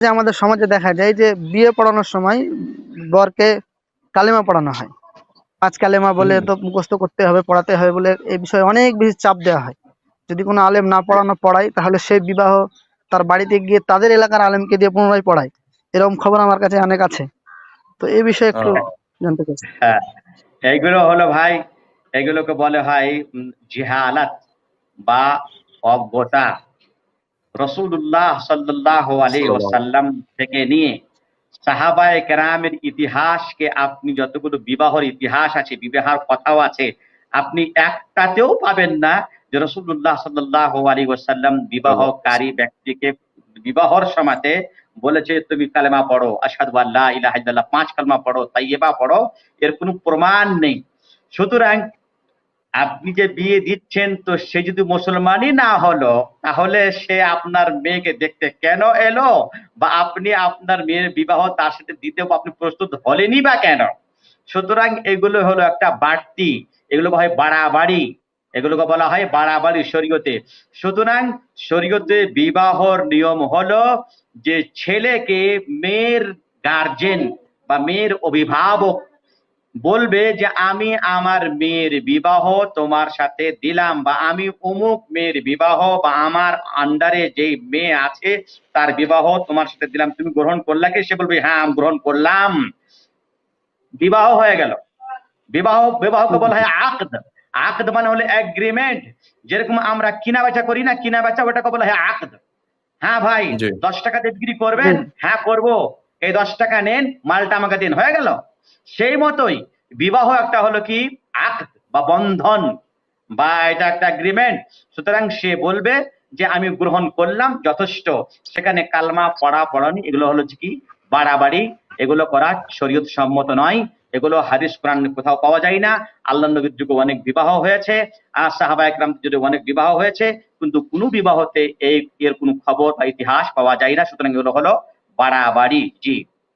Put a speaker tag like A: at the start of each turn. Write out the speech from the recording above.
A: যে আমাদের সমাজে দেখা যায় যে বিয়ে পড়ানোর সময় বরকে কালেমা পড়ানো হয়। পাঁচ কালেমা বলে তো মুখস্থ করতে হবে পড়াতে হবে বলে এই বিষয়ে অনেক বেশি চাপ দেওয়া হয়। যদি কোনো আলেম না পড়ানো পড়ায় তাহলে সেই বিবাহ তার বাড়িতে গিয়ে তাদের এলাকার আলেমকে দিয়ে পুনরায় পড়ায়। এরকম খবর আমার কাছে অনেক আছে। তো এই বিষয়ে একটু জানতে চাই।
B: হ্যাঁ। এইগুলো হলো ভাই এগুলোকে বলে হয় জিহালাত বা অজ্ঞতা। রসুল্লাহ সাল্লাহ আলী ওসাল্লাম থেকে নিয়ে সাহাবায়ে কেরামের ইতিহাসকে আপনি যতগুলো বিবাহর ইতিহাস আছে বিবাহের কথাও আছে আপনি একটাতেও পাবেন না যে রসুল্লাহ সাল্লাহ আলী ওসাল্লাম বিবাহকারী ব্যক্তিকে বিবাহর সমাতে বলেছে তুমি কালেমা পড়ো আসাদু আল্লাহ ইলাহা পাঁচ কালেমা পড়ো তাইয়েবা পড়ো এর কোনো প্রমাণ নেই। সুতরাং আপনি যে বিয়ে দিচ্ছেন, তো সে যদি মুসলমানই না হলো, তাহলে সে আপনার মেয়েকে দেখতে কেন এলো? বা আপনি আপনার মেয়ের বিবাহ তার সাথে দিতেও আপনি প্রস্তুত হলেনি বা কেন? সুতরাং এগুলো হলো একটা বাড়তি, এগুলো হয় বাড়াবাড়ি, এগুলোকে বলা হয় বাড়াবাড়ি শরীয়তে। সুতরাং শরীয়তে বিবাহর নিয়ম হলো যে ছেলেকে মেয়ের গার্জেন বা মেয়ের অভিভাবক বলবে যে আমি আমার মেয়ের বিবাহ তোমার সাথে দিলাম বা আমি অমুক মেয়ের বিবাহ বা আমার আন্ডারে যে মেয়ে আছে তার বিবাহ তোমার সাথে দিলাম। তুমি গ্রহণ করলা কি? সে বলবে হ্যাঁ আমি গ্রহণ করলাম। বিবাহ হয়ে গেল। বিবাহ বিবাহকে বলা হয় আকদ। আকদ মানে হলো এগ্রিমেন্ট যেরকম আমরা কিনা বেচা করি না কিনা বেচা ওটাকে বলা হয় আকদ। হ্যাঁ ভাই দশ টাকা দিয়ে বিক্রি করবেন? হ্যাঁ করব। এই দশ টাকা নেন মালটা আমাকে দিন। হয়ে গেল? সেই মতোই বিবাহ একটা হলো কি? আক্ত বা বন্ধন বা এটা একটা এগ্রিমেন্ট সুতরাং সে বলবে যে আমি গ্রহণ করলাম, যথেষ্ট। সেখানে কালমা, পড়া, পড়ানি, এগুলো হলো কি? বাড়াবাড়ি। এগুলো করা শরীয়ত সম্মত নয়। এগুলো হাদিস, কোরআন কোথাও পাওয়া যায় না। আল্লাহ নবীর যুগে অনেক বিবাহ হয়েছে, আর সাহাবা একরাম যুগে অনেক বিবাহ হয়েছে, কিন্তু কোনো বিবাহতে এই এর কোনো খবর বা ইতিহাস পাওয়া যায় না। সুতরাং এগুলো হলো বাড়াবাড়ি। জি।